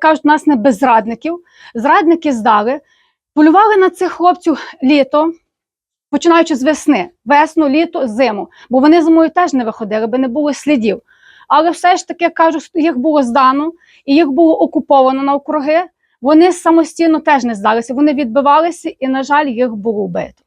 Кажуть, нас не без зрадників. Зрадники здали, полювали на цих хлопців літо, починаючи з весни, весну, літо, зиму. Бо вони зимою теж не виходили, би не було слідів. Але все ж таки кажуть, їх було здано і їх було окуповано навкруги. Вони самостійно теж не здалися. Вони відбивалися, і, на жаль, їх було вбито.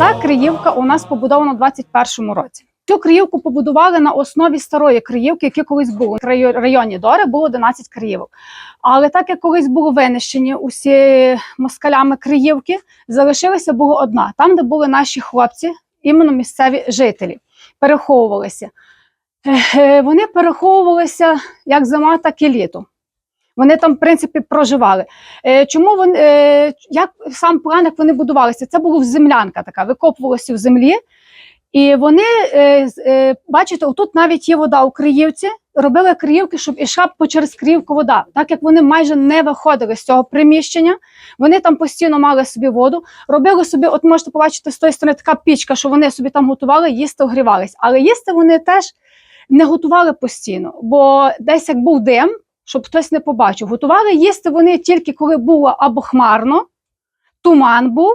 Ця Криївка у нас побудована в 21-му році. Цю Криївку побудували на основі старої Криївки, які колись були. В районі Дори було 11 Криївок. Але так як колись були винищені усі москалями Криївки, залишилася була одна, там, де були наші хлопці, іменно місцеві жителі, переховувалися. Е, Вони переховувалися як зима, так і літо. Вони там, в принципі, проживали. Е, Чому вони е, як сам план, як вони будувалися? Це була землянка така, викопувалася в землі. І вони, е, бачите, отут навіть є вода у Криївці, робили Криївки, щоб ішла через Криївку вода. Так як вони майже не виходили з цього приміщення, вони там постійно мали собі воду, робили собі, от можете побачити з тої сторони така пічка, що вони собі там готували, їсти огрівались. Але їсти вони теж не готували постійно, бо десь як був дим, щоб хтось не побачив. Готували їсти вони тільки коли було або хмарно, туман був,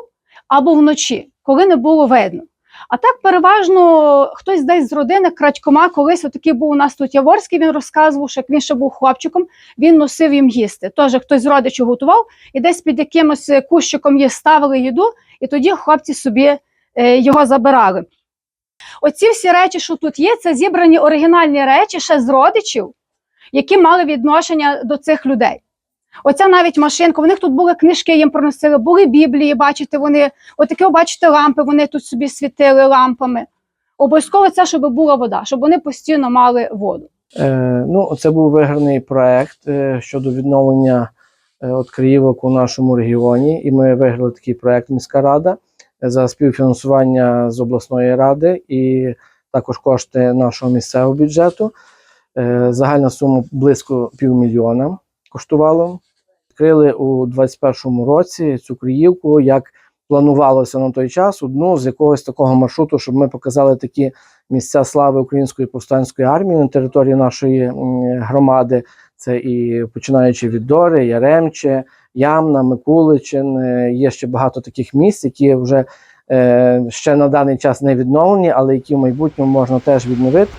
або вночі, коли не було видно. А так переважно хтось десь з родини крадькома, колись отакий був у нас тут Яворський, він розказував, що як він ще був хлопчиком, він носив їм їсти. Теж хтось з родичів готував і десь під якимось кущиком їх ставили їду, і тоді хлопці собі е, його забирали. Оці всі речі, що тут є, це зібрані оригінальні речі ще з родичів, які мали відношення до цих людей. Оця навіть машинка, у них тут були книжки, їм проносили, були біблії, бачите, вони, отакі, бачите, лампи, вони тут собі світили лампами. Обов'язково це, щоб була вода, щоб вони постійно мали воду. Е, ну, це був виграний проект е, щодо відновлення е, от Криївок у нашому регіоні. І ми виграли такий проект міська рада е, за співфінансування з обласної ради і також кошти нашого місцевого бюджету. Е, загальна сума близько півмільйона коштувало. Відкрили у 2021 році цю Криївку, як планувалося на той час, одну з якогось такого маршруту, щоб ми показали такі місця слави Української повстанської армії на території нашої громади. Це і починаючи від Дори, Яремче, Ямна, Микуличин. Е, Є ще багато таких місць, які вже е, ще на даний час не відновлені, але які в майбутньому можна теж відновити.